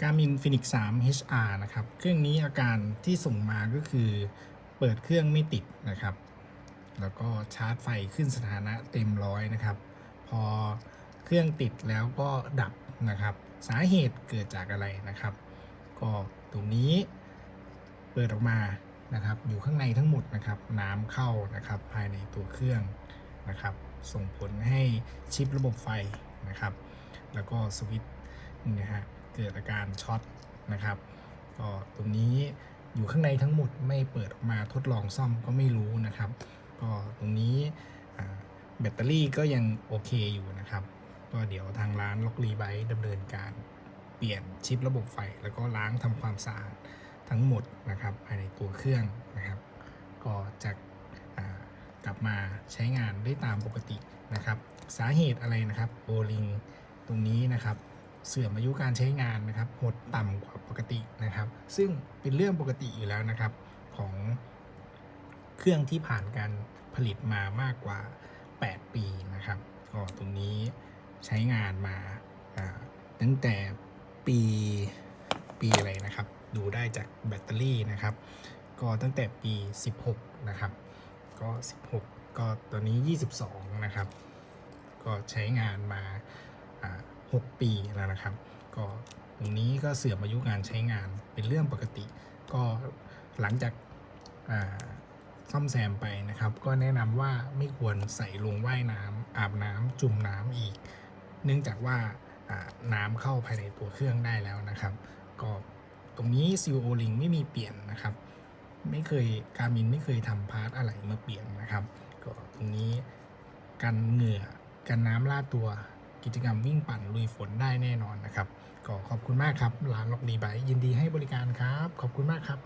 Garmin Phoenix 3 HR นะครับ เครื่องนี้อาการที่ส่งมาก็คือเปิดเครื่องไม่ติดนะครับ แล้วก็ชาร์จไฟขึ้นสถานะเต็มร้อยนะครับ พอเครื่องติดแล้วก็ดับนะครับ สาเหตุเกิดจากอะไรนะครับ ก็ตรงนี้เปิดออกมานะครับ อยู่ข้างในทั้งหมดนะครับ น้ำเข้านะครับภายในตัวเครื่องนะครับ ส่งผลให้ชิประบบไฟนะครับ แล้วก็สวิตช์นะฮะ เกิดอาการช็อตนะครับก็ตรงนี้อยู่ข้างในทั้งหมดไม่เปิดออกมาทดลองซ่อมก็ไม่รู้นะครับ ก็ตรงนี้แบตเตอรี่ก็ยังโอเคอยู่นะครับ ก็เดี๋ยวทางร้านล็อกรีไบดำเนินการเปลี่ยนชิประบบไฟ แล้วก็ล้างทำความสะอาดทั้งหมดนะครับภายในตัวเครื่องนะครับ ก็จะกลับมาใช้งานได้ตามปกตินะครับ สาเหตุอะไรนะครับโอลิงตรงนี้นะครับ เสื่อมอายุการใช้งานนะครับหดต่ำกว่าปกตินะครับ ซึ่งเป็นเรื่องปกติอยู่แล้วนะครับของเครื่องที่ผ่านการผลิตมามากกว่า 8 ปีนะครับก็ตรงนี้ใช้งานมาตั้งแต่ปีปีอะไรนะครับ ดูได้จากแบตเตอรี่นะครับ ก็ตั้งแต่ปี 16 นะครับ ก็ 16 ก็ตอนนี้ 22 นะครับ ก็ใช้งานมา 6 ปีแล้วนะครับ ก็ตรงนี้ก็เสื่อมอายุการใช้งานเป็นเรื่องปกติ ก็หลังจากซ่อมแซมไปนะครับ ก็แนะนำว่าไม่ควรใส่ลงว่ายน้ำอาบน้ำจุ่มน้ำอีก เนื่องจากว่าน้ำเข้าภายในตัวเครื่องได้แล้วนะครับ ก็ตรงนี้ซิลโอลิงไม่มีเปลี่ยนนะครับ ไม่เคยการมินไม่เคยทำพาร์ทอะไรมาเปลี่ยนนะครับ ก็ตรงนี้กันเหงื่อกันน้ำลาดตัว กิจกรรมวิ่งปั่นลุยฝนได้แน่นอนนะครับ ก็ขอบคุณมากครับร้านล็อกดีไบยินดีให้บริการครับ ขอบคุณมากครับ